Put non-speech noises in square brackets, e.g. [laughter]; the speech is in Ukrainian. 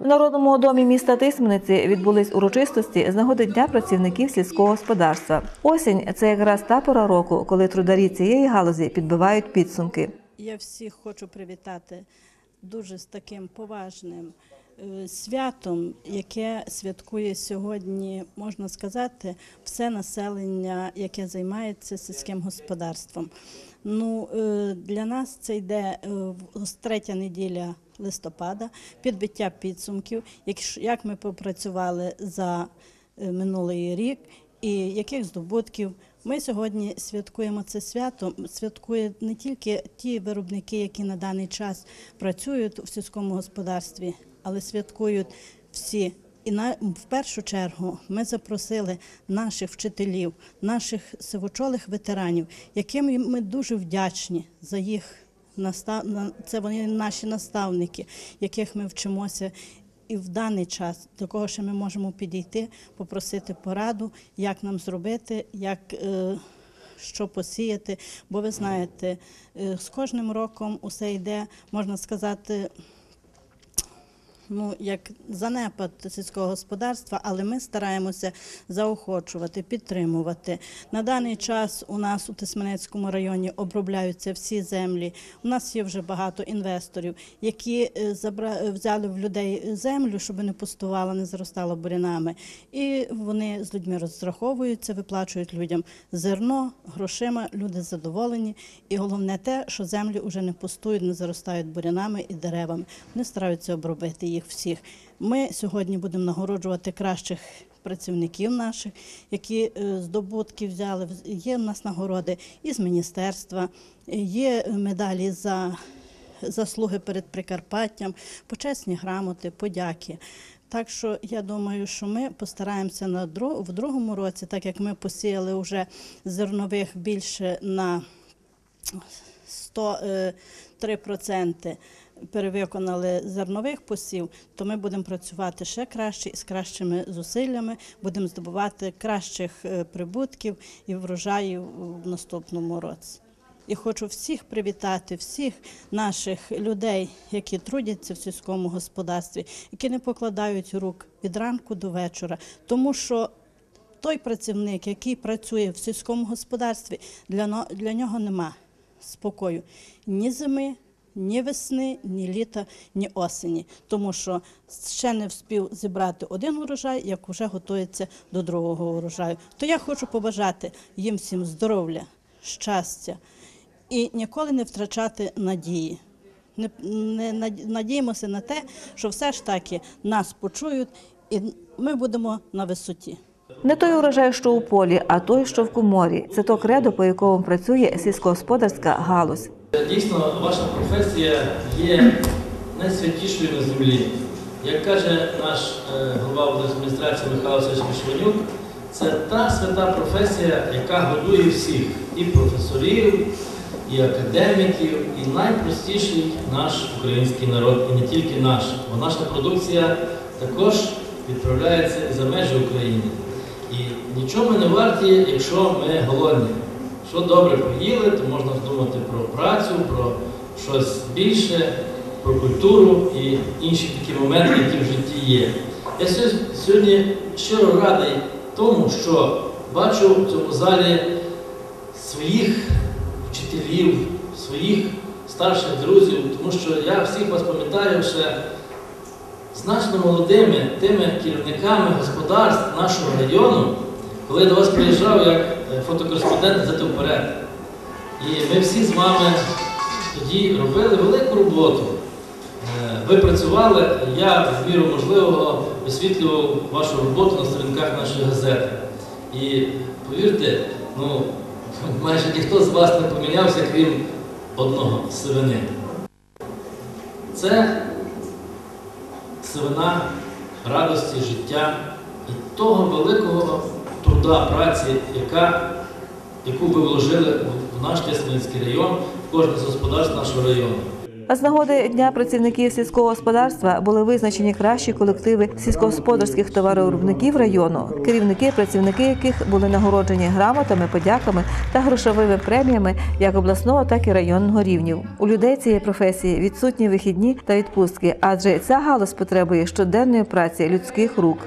Народному домі міста Тисмениці відбулись урочистості з нагоди Дня працівників сільського господарства. Осінь це якраз та пора року, коли трударі цієї галузі підбивають підсумки. Я всіх хочу привітати дуже з таким поважним святом, яке святкує сьогодні, можна сказати, все населення, яке займається сільським господарством. Ну, е, для нас це йде е, в- третя неділя листопада, підбиття підсумків, як- ми попрацювали за е, минулий рік і яких здобутків. Ми сьогодні святкуємо це свято. Святкують не тільки ті виробники, які на даний час працюють у сільському господарстві, але святкують всі. І на в першу чергу ми запросили наших вчителів, наших сивочолих ветеранів, яким ми дуже вдячні за їх настав... Це вони наші наставники, яких ми вчимося і в даний час до кого ще ми можемо підійти, попросити пораду, як нам зробити, як е, що посіяти. Бо ви знаєте, е, з кожним роком усе йде, можна сказати. Ну, як занепад сільського господарства, але ми стараємося заохочувати, підтримувати. На даний час у нас у Тисменецькому районі обробляються всі землі. У нас є вже багато інвесторів, які е, взяли в людей землю, щоб не пустувала, не заростала бурянами. І вони з людьми розраховуються, виплачують людям зерно, грошима. Люди задоволені. І головне те, що землі вже не пустують, не заростають бурянами і деревами. Вони стараються обробити їх всіх. Ми сьогодні будемо нагороджувати кращих працівників наших, які е, здобутки взяли. Є в нас нагороди із міністерства, є медалі за заслуги перед Прикарпаттям, почесні грамоти, подяки. Так що я думаю, що ми постараємося на в другому році, так як ми посіяли вже зернових більше на 103% перевиконали зернових посів, то ми будемо працювати ще краще і з кращими зусиллями, будемо здобувати кращих е, прибутків і врожаїв в наступному році. І хочу всіх привітати, всіх наших людей, які трудяться в сільському господарстві, які не покладають рук від ранку до вечора, тому що той працівник, який працює в сільському господарстві, для, для нього нема спокою ні зими, ні весни, ні літа, ні осені, тому що ще не вспів зібрати один урожай, як вже готується до другого урожаю. То я хочу побажати їм всім здоров'я, щастя і ніколи не втрачати надії. Не, не надіємося на те, що все ж таки нас почують, і ми будемо на висоті. Не той урожай, що у полі, а той, що в коморі. Це то кредо, по якому працює сільськогосподарська галузь. Дійсно, ваша професія є найсвятішою на землі. Як каже наш е, голова адміністрації Михайло Мишванюк, це та свята професія, яка годує всіх і професорів, і академіків, і найпростіший наш український народ, і не тільки наш. Бо наша продукція також відправляється за межі України. І нічого не варті, якщо ми голодні. Що добре поїли, то можна думати про працю, про щось більше, про культуру і інші такі моменти, які в житті є. Я сьогодні щиро радий тому, що бачу в цьому залі своїх вчителів, своїх старших друзів, тому що я всіх вас пам'ятаю ще значно молодими тими керівниками господарств нашого району, коли я до вас приїжджав як е, фотокореспондент «Газети вперед. І ми всі з вами тоді робили велику роботу. Е, Ви працювали, я в міру можливого висвітлював вашу роботу на сторінках нашої газети. І повірте, ну, [laughs] майже ніхто з вас не помінявся, крім одного сивини. Це сивина радості, життя і того великого труда, праці, яка, яку ви вложили в наш Тисменський район, в кожне з господарств нашого району. З нагоди Дня працівників сільського господарства були визначені кращі колективи сільськогосподарських товаровиробників району, керівники, працівники яких були нагороджені грамотами, подяками та грошовими преміями як обласного, так і районного рівнів. У людей цієї професії відсутні вихідні та відпустки, адже ця галузь потребує щоденної праці людських рук.